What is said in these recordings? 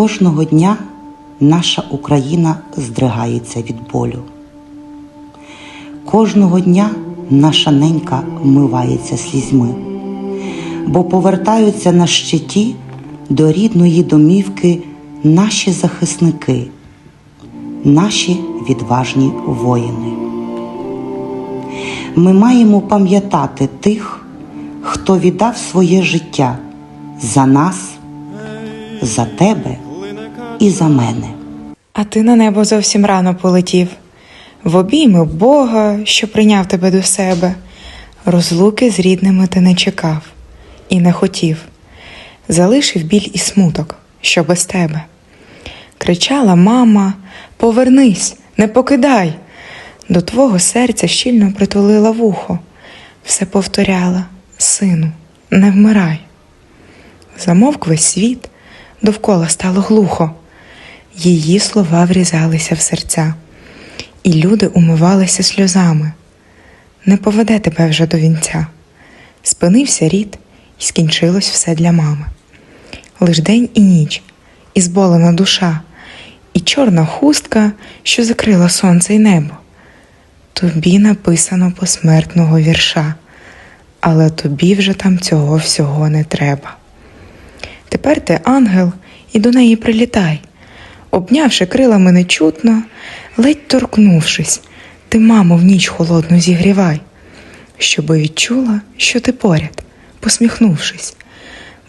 Кожного дня наша Україна здригається від болю. Кожного дня наша ненька вмивається слізьми, бо повертаються на щиті до рідної домівки наші захисники, наші відважні воїни. Ми маємо пам'ятати тих, хто віддав своє життя за нас, за тебе і за мене. А ти на небо зовсім рано полетів, в обійми Бога, що прийняв тебе до себе. Розлуки з рідними ти не чекав і не хотів. Залишив біль і смуток, що без тебе. Кричала мама: Повернись, не покидай. До твого серця щільно притулила вухо, все повторяла: Сину, не вмирай. Замовк весь світ, довкола стало глухо. Її слова врізалися в серця, і люди умивалися сльозами. Не поведе тебе вже до вінця. Спинився рід, і скінчилось все для мами. Лиш день і ніч, і зболена душа, і чорна хустка, що закрила сонце й небо. Тобі написано посмертного вірша, але тобі вже там цього всього не треба. Тепер ти ангел, і до неї прилітай. Обнявши крилами нечутно, ледь торкнувшись, ти маму в ніч холодну зігрівай, щоби відчула, що ти поряд, посміхнувшись,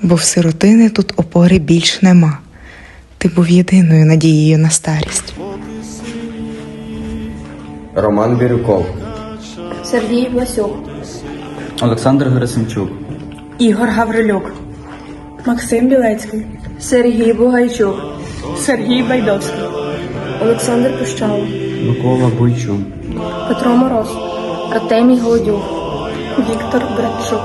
бо в сиротини тут опори більш нема. Ти був єдиною надією на старість. Роман Бірюков, Сергій Власюк, Олександр Герасимчук, Ігор Гаврилюк, Максим Білецький, Сергій Бугайчук, Сергій Байдовський, Олександр Пущало, Микола Бойчун, Петро Мороз, Артемій Голодюк, Віктор Братчук,